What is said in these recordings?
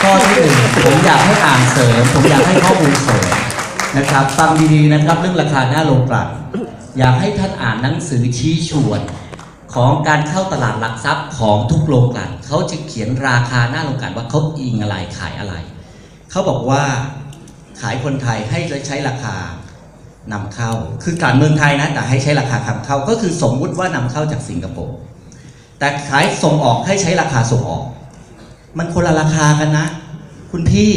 ข้อที่หนึ่งผมอยากให้อ่านเสริม ผมอยากให้ข้อมูลเสริมนะครับฟังดีๆนะครับเรื่องราคาหน้าโรงกลั่นอยากให้ท่านอ่านหนังสือชี้ชวนของการเข้าตลาดหลักทรัพย์ของทุกโรงกลั่นเขาจะเขียนราคาหน้าโรงกลั่นว่าเขาอิงอะไรขายอะไร เขาบอกว่าขายคนไทยให้ใช้ราคานำเข้า คือกลั่นเมืองไทยนะแต่ให้ใช้ราคานำเข้า ก็คือสมมุติว่านำเข้าจากสิงคโปร์แต่ขายส่งออกให้ใช้ราคาส่งออก มันคนละราคากันนะ คุณพี่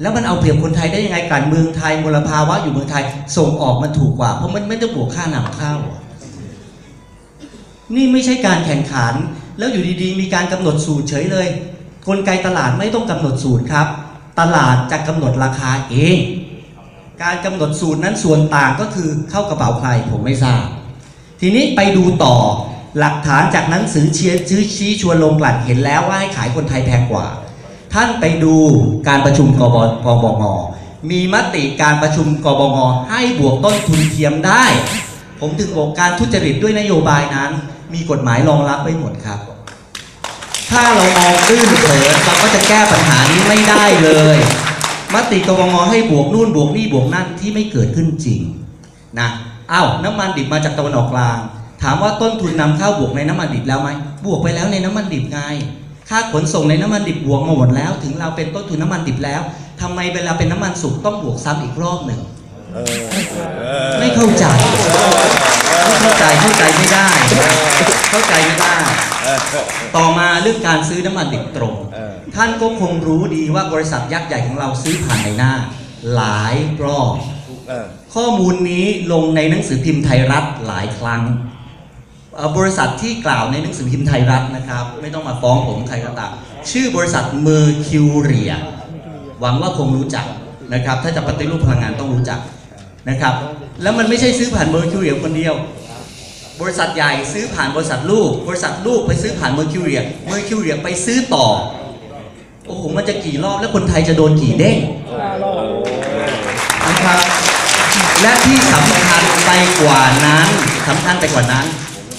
แล้วมันเอาเปรียบคนไทยได้ยังไงกันเมืองไทยมลภาวะอยู่เมืองไทย ส่งออกมันถูกกว่า เพราะมันไม่ต้องบวกค่านำเข้า นี่ไม่ใช่การแข่งขัน แล้วอยู่ดีๆ มีการกำหนดสูตรเฉยเลย กลไกตลาดไม่ต้องกำหนดสูตรครับ ตลาดจะกำหนดราคาเอง การกำหนดสูตรนั้นส่วนต่างก็คือเข้ากระเป๋าใครผมไม่ทราบ ทีนี้ไปดูต่อ หลักฐานจากหนังสือเชียร์ซื้อชี้ชวนลงกลั่นเห็นแล้วว่าให้ขายคนไทยแพงกว่า ท่านไปดูการประชุมกบกบงมีมติการประชุมกบงให้บวกต้นทุนเทียมได้ ผมถึงบอกการทุจริตด้วยนโยบายนั้น มีกฎหมายรองรับไว้หมดครับ ถ้าเรามองตื้นเขินเราก็จะแก้ปัญหานี้ไม่ได้เลย มติกบงให้บวกนู่นบวกนี่บวกนั่นที่ไม่เกิดขึ้นจริงนะอ้าวน้ำมันดิบมาจากตะวันออกกลาง ถามว่าต้นทุนนำเข้าบวกในน้ำมันดิบแล้วไหมบวกไปแล้วในน้ำมันดิบไง ค่าขนส่งในน้ำมันดิบบวกมาหมดแล้ว ถึงเราเป็นต้นทุนน้ำมันดิบแล้วทำไมเวลาเป็นน้ำมันสุกต้องบวกซ้ำอีกรอบหนึ่งไม่เข้าใจไม่เข้าใจเข้าใจไม่ได้ เข้าใจไม่ได้ ต่อมาเรื่องการซื้อน้ำมันดิบตรง ท่านก็คงรู้ดีว่าบริษัทยักษ์ใหญ่ของเราซื้อผ่านในหน้า หลายรอบข้อมูลนี้ลงในหนังสือพิมพ์ไทยรัฐหลายครั้งเอ่อ บริษัทที่กล่าวในหนังสือพิมพ์ไทยรัฐนะครับ ไม่ต้องมาฟ้องผมใครก็ตามชื่อบริษัทเมอร์คิวเรียหวังว่าคงรู้จักนะครับ ถ้าจะปฏิรูปพลังงานต้องรู้จักนะครับ แล้วมันไม่ใช่ซื้อผ่านเมอร์คิวเรียคนเดียว บริษัทใหญ่ซื้อผ่านบริษัทลูก บริษัทลูกไปซื้อผ่านเมอร์คิวเรียเมอร์คิวเรียไปซื้อต่อโอ้โหมันจะกี่รอบแล้วคนไทยจะโดนกี่เด้งนะครับ และที่สำคัญไปกว่านั้นสำคัญไปกว่านั้น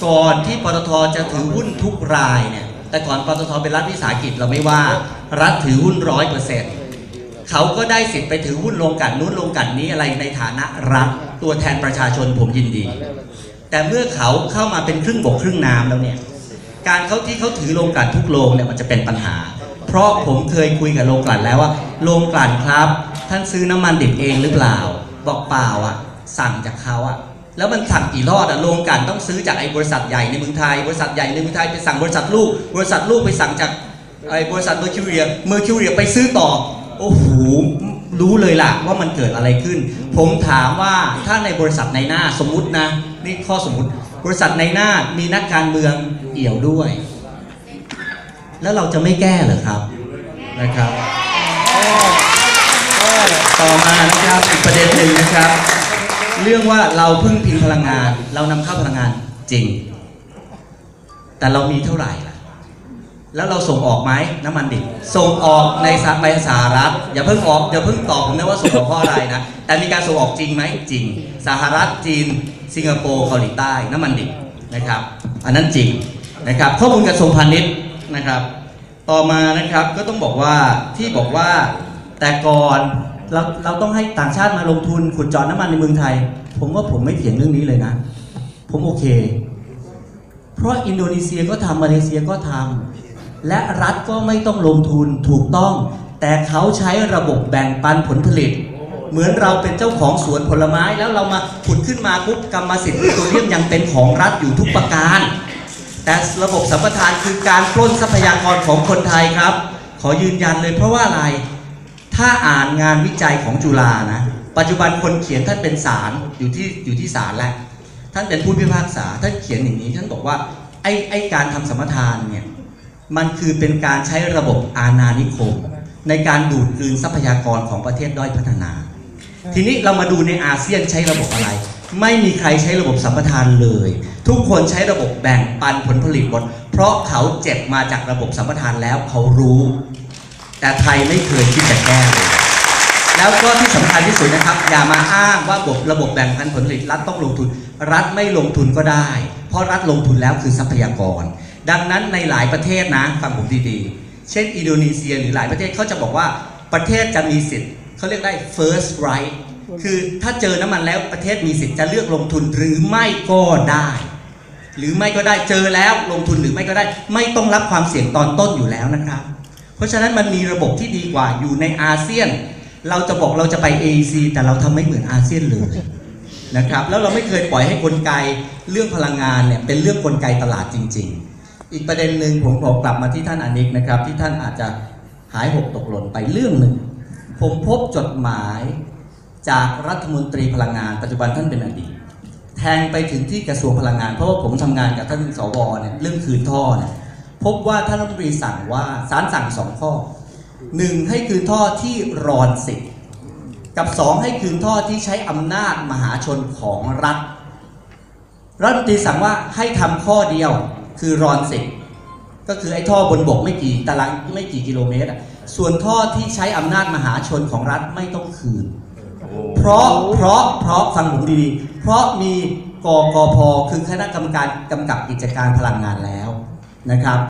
ก่อนที่ปตทจะถือหุ้นทุกรายเนี่ย แต่ก่อนปตทเป็นรัฐวิสาหกิจเราไม่ว่า รัฐถือหุ้นร้อยเปอร์เซ็นต์เขาก็ได้สิทธิ์ไปถือหุ้นโรงกลั่นนู้นโรงกลั่นนี้อะไรในฐานะรัฐตัวแทนประชาชนผมยินดี แต่เมื่อเขาเข้ามาเป็นครึ่งบกครึ่งน้ำแล้วเนี่ย การเขาที่เขาถือโรงกลั่นทุกโรงเนี่ยมันจะเป็นปัญหา เพราะผมเคยคุยกับโรงกลั่นแล้วว่าโรงกลั่นครับ ท่านซื้อน้ำมันดิบเองหรือเปล่า บอกเปล่าอะ สั่งจากเขาอะ แล้วมันสั่งกี่รอดอะโรงกลั่นต้องซื้อจากไอ้บริษัทใหญ่ในเมืองไทย บริษัทใหญ่ในเมืองไทยไปสั่งบริษัทลูก บริษัทลูกไปสั่งจากไอ้บริษัทเมอร์คิวเรียเมอร์คิวเรียไปซื้อต่อ โอ้โห รู้เลยล่ะว่ามันเกิดอะไรขึ้น ผมถามว่าถ้าในบริษัทในหน้าสมมุตินะ นี่ข้อสมมุติ บริษัทในหน้ามีนักการเมืองเอี่ยวด้วย แล้วเราจะไม่แก้เหรอครับนะครับ ต่อมานะครับอีกประเด็นหนึ่งนะครับ เรื่องว่าเราพึ่งพิงพลังงาน เรานำเข้าพลังงานจริง แต่เรามีเท่าไหร่ล่ะ แล้วเราส่งออกไหมน้ำมันดิบส่งออกในสหไปสหรัฐอย่าเพิ่งออกอย่าเพิ่งตอบผมนะว่าส่งออกเพราะอะไรนะแต่มีการส่งออกจริงไหมจริง สหรัฐจีน สิงคโปร์เกาหลีใต้น้ำมันดิบนะครับ อันนั้นจริงนะครับ ข้อมูลกระทรวงพาณิชย์นะครับ ต่อมานะครับก็ต้องบอกว่าที่บอกว่าแต่ก่อน เราเราต้องให้ต่างชาติมาลงทุนขุดเจาะน้ำมันในเมืองไทย ผมว่าผมไม่เถียงเรื่องนี้เลยนะ ผมโอเค เพราะอินโดนีเซียก็ทำมาเลเซียก็ทำและรัฐก็ไม่ต้องลงทุนถูกต้อง แต่เขาใช้ระบบแบ่งปันผลผลิต เหมือนเราเป็นเจ้าของสวนผลไม้แล้วเรามาขุดขึ้นมาปุ๊บกรรมสิทธิ์ตัวเรียมยังเป็นของรัฐอยู่ทุกประการ แต่ระบบสัมปทานคือการปล้นทรัพยากรของคนไทยครับ ขอยืนยันเลยเพราะว่าอะไร ถ้าอ่านงานวิจัยของจุฬานะ ปัจจุบันคนเขียนท่านเป็นศาลอยู่ที่อยู่ที่ศาลแล้วท่านเป็นผู้พิพากษาท่านเขียนอย่างนี้ท่านบอกว่าไอ้ไอ้การทำสมทานเนี่ยมันคือเป็นการใช้ระบบอาณานิคม ในการดูดกลืนทรัพยากรของประเทศด้อยพัฒนา ทีนี้เรามาดูในอาเซียนใช้ระบบอะไร ไม่มีใครใช้ระบบสัมปทานเลย ทุกคนใช้ระบบแบ่งปันผลผลิตหมดเพราะเขาเจ็บมาจากระบบสัมปทานแล้วเขารู้ แต่ไทยไม่เคยคิดจะแก้เลยแล้วก็ที่สำคัญที่สุดนะครับ อย่ามาอ้างว่าระบบระบบแบ่งปันผลผลิตรัฐต้องลงทุน รัฐไม่ลงทุนก็ได้ เพราะรัฐลงทุนแล้วคือทรัพยากร ดังนั้นในหลายประเทศนะฟังผมดีๆ เช่น อินโดนีเซียหรือหลายประเทศเขาจะบอกว่าประเทศจะมีสิทธิ์เขาเรียกได้ first right คือถ้าเจอน้ำมันแล้วประเทศมีสิทธิ์จะเลือกลงทุนหรือไม่ก็ได้ หรือไม่ก็ได้เจอแล้วลงทุนหรือไม่ก็ได้ ไม่ต้องรับความเสี่ยงตอนต้นอยู่แล้วนะครับ เพราะฉะนั้นมันมีระบบที่ดีกว่าอยู่ในอาเซียน เราจะบอกเราจะไป AEC แต่เราทำไม่เหมือนอาเซียนเลยนะครับแล้วเราไม่เคยปล่อยให้กลไกเรื่องพลังงานเนี่ยเป็นเรื่องกลไกตลาดจริง ๆ อีกประเด็นหนึ่งผมขอกลับมาที่ท่านอนิกนะครับที่ท่านอาจจะหายหกตกหล่นไปเรื่องหนึ่งผมพบจดหมายจากรัฐมนตรีพลังงาน ปัจจุบันท่านเป็นอดีตแทงไปถึงที่กระทรวงพลังงาน เพราะว่าผมทำงานกับท่านสวเนี่ยเรื่องคืนท่อเนี่ย พบว่าท่านรัฐมนตรีสั่งว่าศาลสั่งสองข้อหนึ่งให้คืนท่อที่รอนสิทธิ์กับสองให้คืนท่อที่ใช้อำนาจมหาชนของรัฐรัฐมนตรีสั่งว่าให้ทำข้อเดียวคือรอนสิทธิ์ก็คือไอ้ท่อบนบกไม่กี่ตารางไม่กี่กิโลเมตร ส่วนท่อที่ใช้อำนาจมหาชนของรัฐไม่ต้องคืน เพราะเพราะเพราะฟังผมดีๆ เพราะมีกกพคือคณะกรรมการกำกับกิจการพลังงานแล้วนะครับ